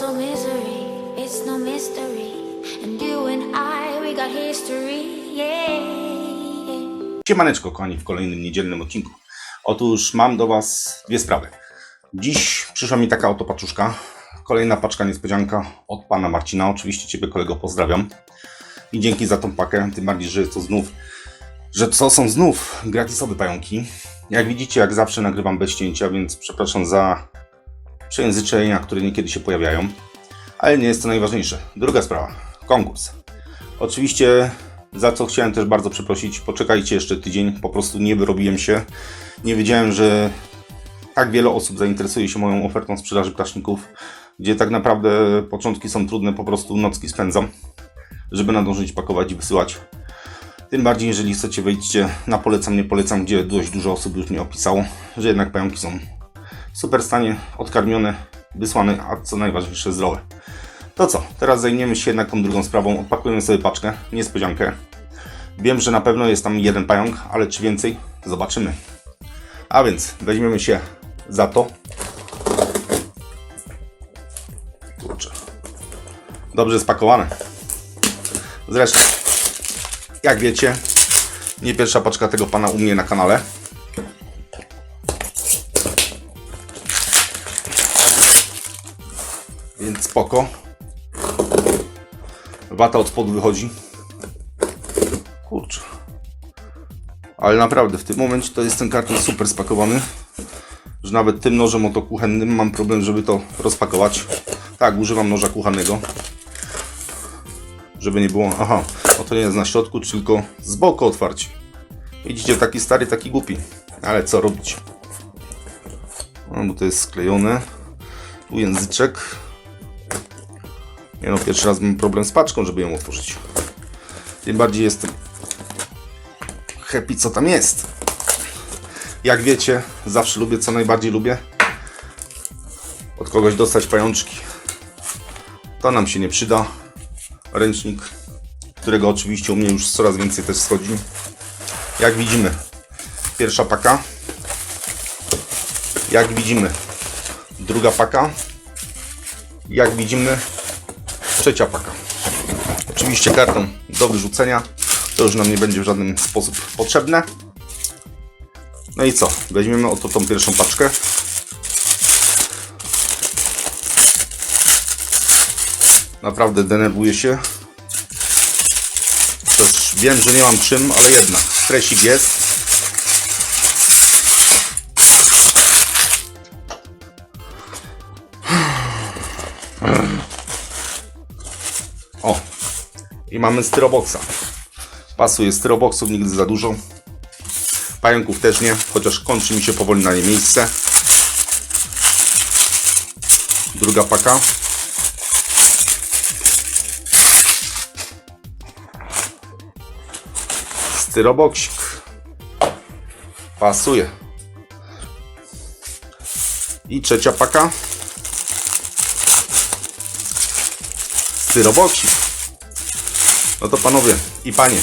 so misery, it's no mystery. And you and I, we got history, yeah. Siemaneczko, kochani, w kolejnym niedzielnym odcinku. Otóż mam do Was dwie sprawy. Dziś przyszła mi taka oto paczuszka. Kolejna paczka niespodzianka od pana Marcina. Oczywiście Ciebie, kolego, pozdrawiam. I dzięki za tą pakę, tym bardziej, że to znów, że to są znów gratisowe pająki. Jak widzicie, jak zawsze nagrywam bez cięcia, więc przepraszam za przejęzyczenia, które niekiedy się pojawiają. Ale nie jest to najważniejsze. Druga sprawa. Konkurs. Oczywiście za co chciałem też bardzo przeprosić. Poczekajcie jeszcze tydzień, po prostu nie wyrobiłem się. Nie wiedziałem, że tak wiele osób zainteresuje się moją ofertą sprzedaży ptaszników, gdzie tak naprawdę początki są trudne, po prostu nocki spędzam, żeby nadążyć pakować i wysyłać. Tym bardziej, jeżeli chcecie, wejdźcie na polecam, nie polecam, gdzie dość dużo osób już mi opisało, że jednak pająki są super stanie, odkarmione, wysłane, a co najważniejsze zdrowe. To co, teraz zajmiemy się jednak tą drugą sprawą. Odpakujemy sobie paczkę, niespodziankę. Wiem, że na pewno jest tam jeden pająk, ale czy więcej? Zobaczymy. A więc weźmiemy się za to. Kurczę. Dobrze spakowane. Zresztą, jak wiecie, nie pierwsza paczka tego pana u mnie na kanale. Więc spoko. Wata od spodu wychodzi. Kurczę. Ale naprawdę w tym momencie to jest ten karton super spakowany. Że nawet tym nożem oto kuchennym mam problem, żeby to rozpakować. Tak, używam noża kuchennego. Żeby nie było. Aha, o to nie jest na środku, tylko z boku otwarcie. Widzicie, taki stary, taki głupi. Ale co robić? No, bo to jest sklejone. Tu języczek. Nie no, pierwszy raz mam problem z paczką, żeby ją otworzyć. Tym bardziej jestem happy, co tam jest. Jak wiecie, zawsze lubię, co najbardziej lubię. Od kogoś dostać pajączki. To nam się nie przyda. Ręcznik, którego oczywiście u mnie już coraz więcej też schodzi. Jak widzimy, pierwsza paka. Jak widzimy, druga paka. Jak widzimy, trzecia paka. Oczywiście karton do wyrzucenia. To już nam nie będzie w żaden sposób potrzebne. No i co? Weźmiemy oto tą pierwszą paczkę. Naprawdę denerwuję się. Też wiem, że nie mam czym, ale jednak stresik jest. O, i mamy styroboxa. Pasuje styroboxów nigdy za dużo. Pająków też nie, chociaż kończy mi się powoli na nie miejsce. Druga paka. Styroboksik. Pasuje. I trzecia paka. Styroboksik. No to panowie i panie,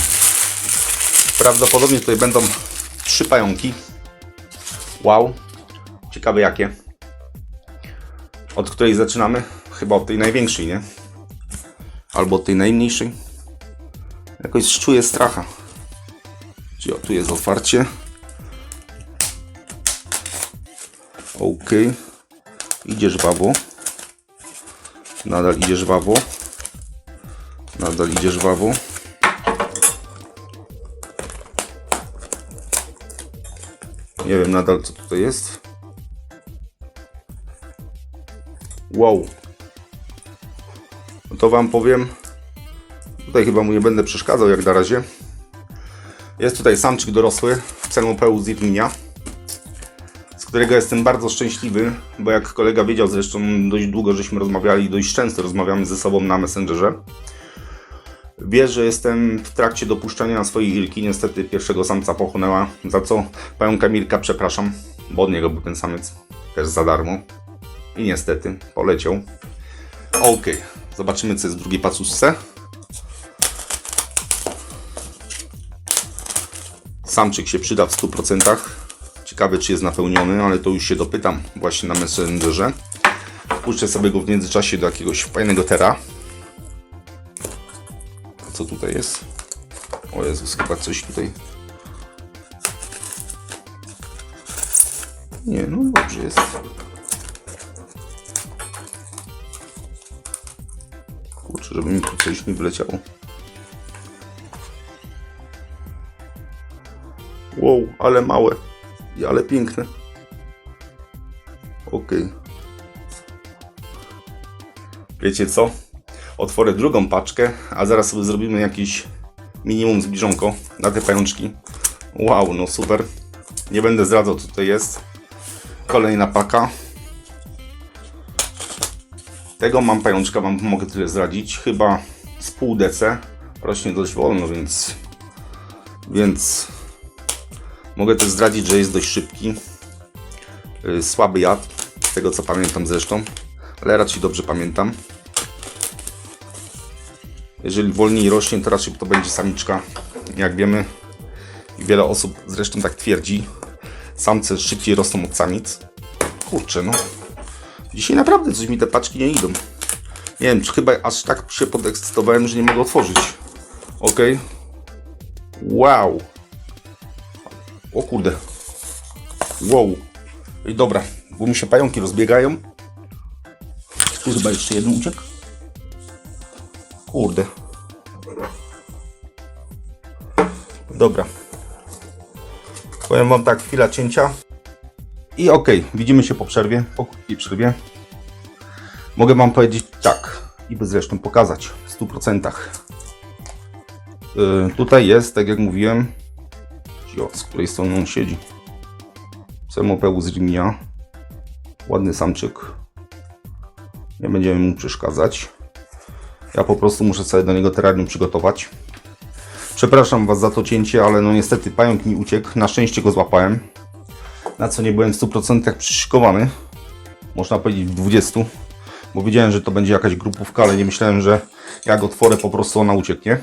prawdopodobnie tutaj będą trzy pająki. Wow, ciekawe jakie. Od której zaczynamy? Chyba od tej największej, nie? Albo od tej najmniejszej. Jakoś czuję stracha. Czyli o, tu jest otwarcie. Ok. Idzie żwawo. Nadal idzie żwawo. Nadal idzie żwawo. Nie wiem nadal co tutaj jest. Wow. No to wam powiem. Tutaj chyba mu nie będę przeszkadzał jak na razie. Jest tutaj samczyk dorosły Celopeus zirminia z którego jestem bardzo szczęśliwy, bo jak kolega wiedział zresztą dość długo żeśmy rozmawiali, dość często rozmawiamy ze sobą na Messengerze. Wie, że jestem w trakcie dopuszczania na swojej ilki. Niestety pierwszego samca pochłonęła, za co pająka Mirka przepraszam, bo od niego był ten samiec też za darmo. I niestety poleciał. Ok, zobaczymy co jest w drugiej pacuszce. Samczyk się przyda w 100%. Ciekawy czy jest napełniony, ale to już się dopytam właśnie na Messengerze. Puszczę sobie go w międzyczasie do jakiegoś fajnego tera. Co tutaj jest? O Jezus, chyba coś tutaj... Nie, no dobrze jest. Kurczę, żeby mi tu coś nie wyleciało. Wow, ale małe. I ale piękne. Okej. Wiecie co? Otworzę drugą paczkę, a zaraz sobie zrobimy jakieś minimum zbliżonko na te pajączki. Wow, no super. Nie będę zdradzał co to jest. Kolejna paka. Tego mam pajączka, wam mogę tyle zdradzić. Chyba z pół DC. Rośnie dość wolno, więc... Więc... Mogę też zdradzić, że jest dość szybki. Yy, Słaby jad, z tego co pamiętam zresztą. Ale raczej dobrze pamiętam. Jeżeli wolniej rośnie, to raczej to będzie samiczka. Jak wiemy, wiele osób zresztą tak twierdzi, samce szybciej rosną od samic. Kurczę, no. Dzisiaj naprawdę coś mi te paczki nie idą. Nie wiem, czy chyba aż tak się podekscytowałem, że nie mogę otworzyć. Ok. Wow. O kurde. Wow. I dobra, bo mi się pająki rozbiegają. Tu chyba jeszcze jeden uciekł. Kurde. Dobra. Powiem wam tak, chwila cięcia. I okej, widzimy się po przerwie, po krótkiej przerwie. Mogę wam powiedzieć tak, i by zresztą pokazać w 100%. Yy, tutaj jest, tak jak mówiłem, z której strony on siedzi. Semopeus rimia. Ładny samczyk. Nie będziemy mu przeszkadzać. Ja po prostu muszę sobie do niego terrarium przygotować. Przepraszam Was za to cięcie, ale no niestety pająk mi uciekł. Na szczęście go złapałem. Na co nie byłem w 100% przyszykowany. Można powiedzieć w 20. Bo wiedziałem, że to będzie jakaś grupówka, ale nie myślałem, że jak otworzę po prostu ona ucieknie.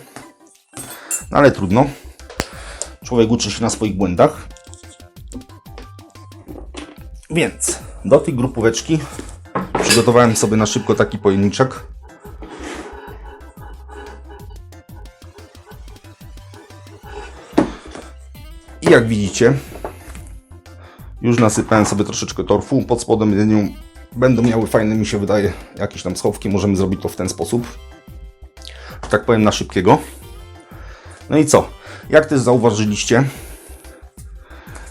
No ale trudno. Człowiek uczy się na swoich błędach. Więc do tej grupóweczki przygotowałem sobie na szybko taki pojemniczek. Jak widzicie, już nasypałem sobie troszeczkę torfu. Pod spodem jedynie będą miały fajne, mi się wydaje, jakieś tam schowki. Możemy zrobić to w ten sposób. że Tak powiem na szybkiego. No i co? Jak też zauważyliście,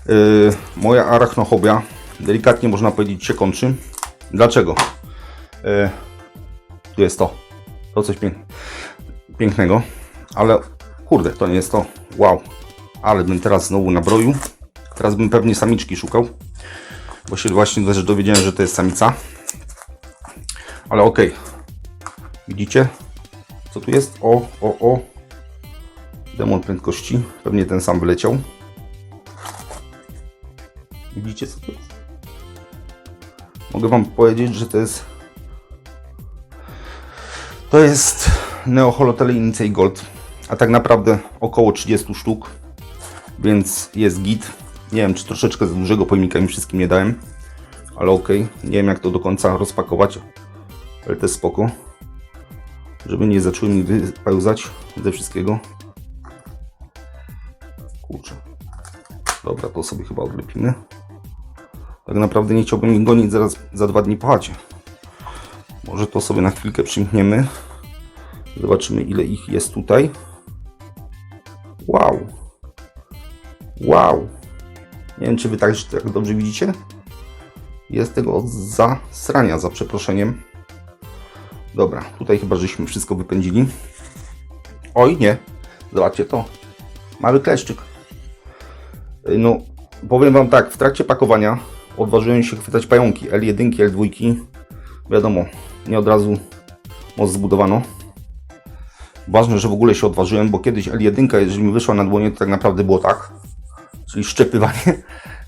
yy, moja arachnochobia delikatnie można powiedzieć się kończy. Dlaczego? Yy, tu jest to. To coś pięk pięknego. Ale kurde, to nie jest to. Wow. Ale bym teraz znowu nabroił. Teraz bym pewnie samiczki szukał. Bo się właśnie też dowiedziałem, że to jest samica. Ale okej. Widzicie? Co tu jest? O, o, o. Demon prędkości. Pewnie ten sam wyleciał. Widzicie co to jest? Mogę Wam powiedzieć, że to jest to jest Neoholotele Inicei Gold, a tak naprawdę około 30 sztuk, więc jest git. Nie wiem, czy troszeczkę za dużego pojemnika im wszystkim nie dałem, ale ok. Nie wiem, jak to do końca rozpakować, ale to jest spoko, żeby nie zaczęły mi wypełzać ze wszystkiego. Kurczę. Dobra, to sobie chyba odlepimy. Tak naprawdę nie chciałbym ich gonić zaraz za dwa dni po chacie. Może to sobie na chwilkę przymkniemy. Zobaczymy ile ich jest tutaj. Wow. Wow. Nie wiem czy wy tak, tak dobrze widzicie. Jest tego od zasrania za przeproszeniem. Dobra, tutaj chyba żeśmy wszystko wypędzili. Oj nie. Zobaczcie to. Mały kleszczyk. No, powiem wam tak, w trakcie pakowania odważyłem się chwytać pająki L1, L2. Wiadomo, nie od razu most zbudowano. Ważne, że w ogóle się odważyłem, bo kiedyś L1, jeżeli mi wyszła na dłonie, to tak naprawdę było tak. Czyli szczepywanie.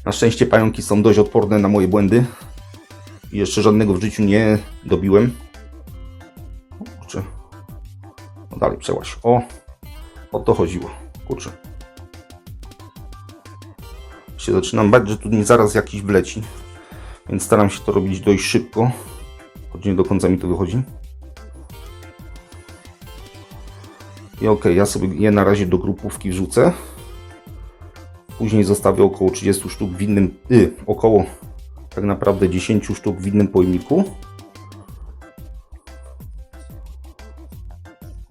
Na szczęście pająki są dość odporne na moje błędy. Jeszcze żadnego w życiu nie dobiłem. Kurczę. No dalej, przełaź. O, o to chodziło. Kurczę. Się zaczynam bać, że tu nie zaraz jakiś wleci. Więc staram się to robić dość szybko. choć nie do końca mi to wychodzi. I ok, ja sobie je na razie do grupówki wrzucę. Później zostawię około 30 sztuk w innym, y, około tak naprawdę 10 sztuk w innym pojemniku.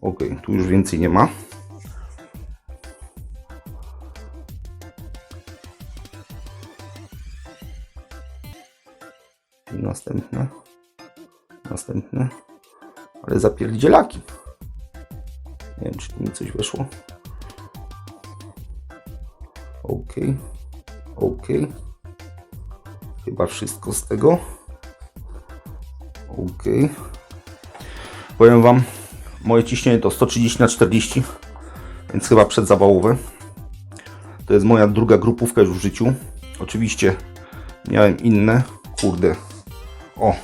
Ok, tu już więcej nie ma. I następne. Następne. Ale zapierdzielaki. Nie wiem, czy tu mi coś weszło. Ok. Ok. Chyba wszystko z tego. Ok. Powiem Wam, moje ciśnienie to 130 na 40, więc chyba przedzawałowe. To jest moja druga grupówka już w życiu. Oczywiście miałem inne. Kurde. O,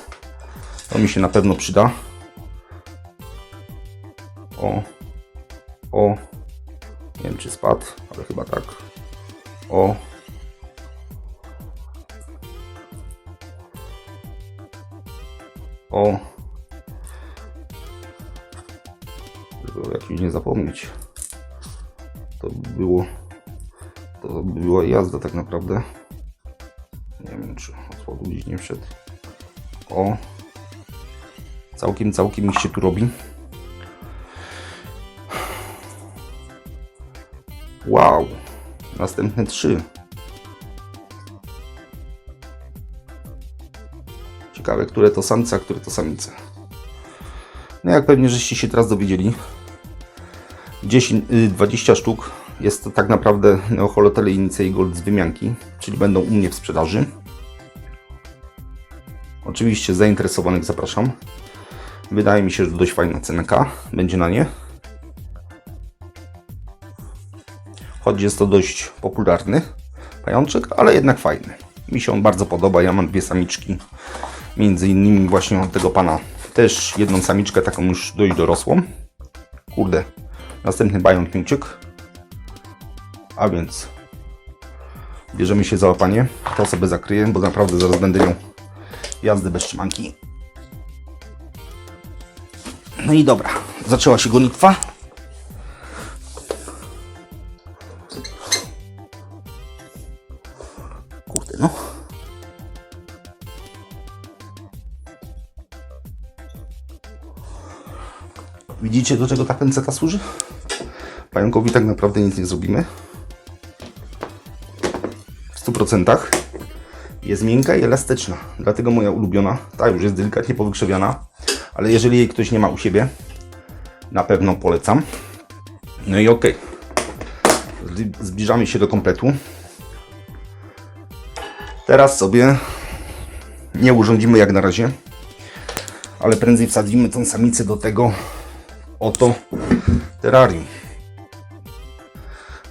to mi się na pewno przyda. O, o. Nie wiem czy spadł, ale chyba tak. O. O. Żeby o jakimś nie zapomnieć. To by było. To by była jazda tak naprawdę. Nie wiem czy od gdzieś nie wszedł. O. Całkiem, całkiem mi się tu robi. Wow. Następne trzy. Ciekawe, które to samce, a które to samice. No jak pewnie żeście się teraz dowiedzieli, 10, y, 20 sztuk jest to tak naprawdę Neoholotele Inicej Gold z wymianki, czyli będą u mnie w sprzedaży. Oczywiście zainteresowanych zapraszam. Wydaje mi się, że dość fajna cenka będzie na nie. Choć jest to dość popularny pajączek, ale jednak fajny. Mi się on bardzo podoba. Ja mam dwie samiczki, między innymi właśnie od tego pana. Też jedną samiczkę, taką już dość dorosłą. Kurde, następny uciekł. A więc bierzemy się za łapanie. To sobie zakryję, bo naprawdę zaraz będę miał jazdy bez trzymanki. No i dobra, zaczęła się gonitwa. Widzicie, do czego ta pęceta służy? Pająkowi tak naprawdę nic nie zrobimy. W 100% jest miękka i elastyczna. Dlatego moja ulubiona. Ta już jest delikatnie powykrzewiana, ale jeżeli jej ktoś nie ma u siebie, na pewno polecam. No i ok. Zbliżamy się do kompletu. Teraz sobie nie urządzimy jak na razie, ale prędzej wsadzimy tą samicę do tego oto terrarium.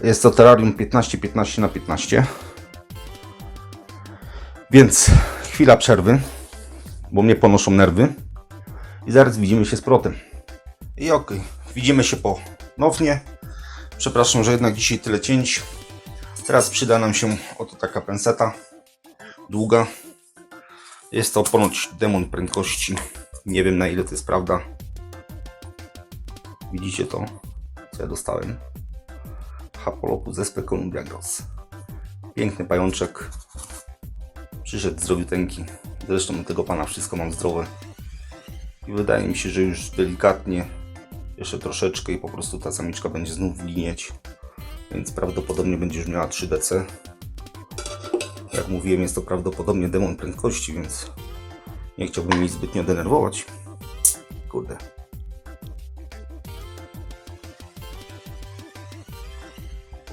Jest to terrarium 15-15 na 15. Więc chwila przerwy, bo mnie ponoszą nerwy. I zaraz widzimy się z protem. I ok, widzimy się ponownie. Przepraszam, że jednak dzisiaj tyle cięć. Teraz przyda nam się oto taka penseta. Długa. Jest to ponoć demon prędkości. Nie wiem na ile to jest prawda. Widzicie to, co ja dostałem. Hapolopus SP Columbia Gross. Piękny pajączek. Przyszedł zdrowiuteńki. Zresztą u tego pana wszystko mam zdrowe. I wydaje mi się, że już delikatnie, jeszcze troszeczkę i po prostu ta samiczka będzie znów linieć. Więc prawdopodobnie będzie już miała 3 DC. Jak mówiłem, jest to prawdopodobnie demon prędkości, więc nie chciałbym jej zbytnio denerwować. Kurde.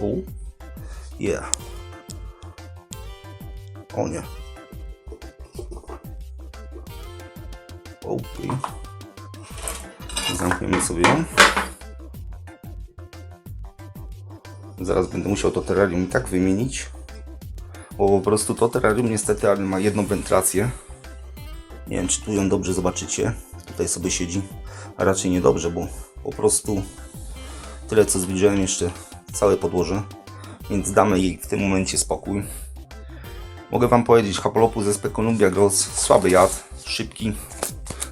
O, yeah. O nie. Okej. Zamkniemy sobie ją. Zaraz będę musiał to terrarium i tak wymienić. Bo po prostu to terrarium niestety ale ma jedną wentylację. Nie wiem czy tu ją dobrze zobaczycie. Tutaj sobie siedzi. A raczej niedobrze, bo po prostu tyle co zbliżyłem jeszcze całe podłoże. Więc damy jej w tym momencie spokój. Mogę Wam powiedzieć, Hapolopus SP Columbia Gross, słaby jad, szybki,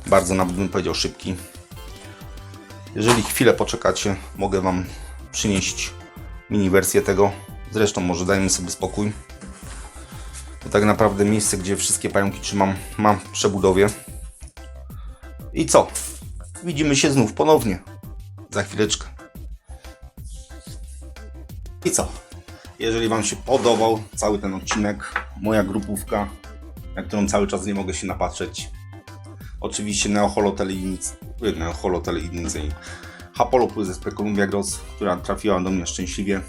Bardzo nawet bym powiedział szybki. Jeżeli chwilę poczekacie, mogę Wam przynieść mini wersję tego. Zresztą może dajmy sobie spokój. To tak naprawdę miejsce, gdzie wszystkie pająki trzymam, mam w przebudowie. I co? Widzimy się znów ponownie. Za chwileczkę. I co? Jeżeli Wam się podobał cały ten odcinek, moja grupówka, na którą cały czas nie mogę się napatrzeć. Oczywiście Neoholotelinic, Neoholotelinic i Hapolopus ze Columbia Gross, która trafiła do mnie szczęśliwie.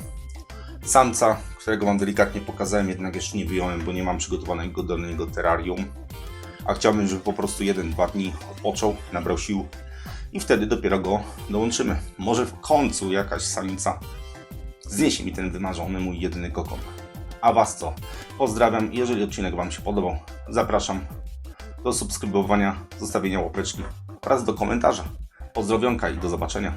Samca, którego Wam delikatnie pokazałem, jednak jeszcze nie wyjąłem, bo nie mam przygotowanego do niego terrarium. A chciałbym, żeby po prostu jeden, dwa dni odpoczął, nabrał sił i wtedy dopiero go dołączymy. Może w końcu jakaś samica zniesie mi ten wymarzony mój jedyny kokon. A Was co? Pozdrawiam. Jeżeli odcinek Wam się podobał, zapraszam do subskrybowania, zostawienia łapeczki oraz do komentarza. Pozdrowionka i do zobaczenia.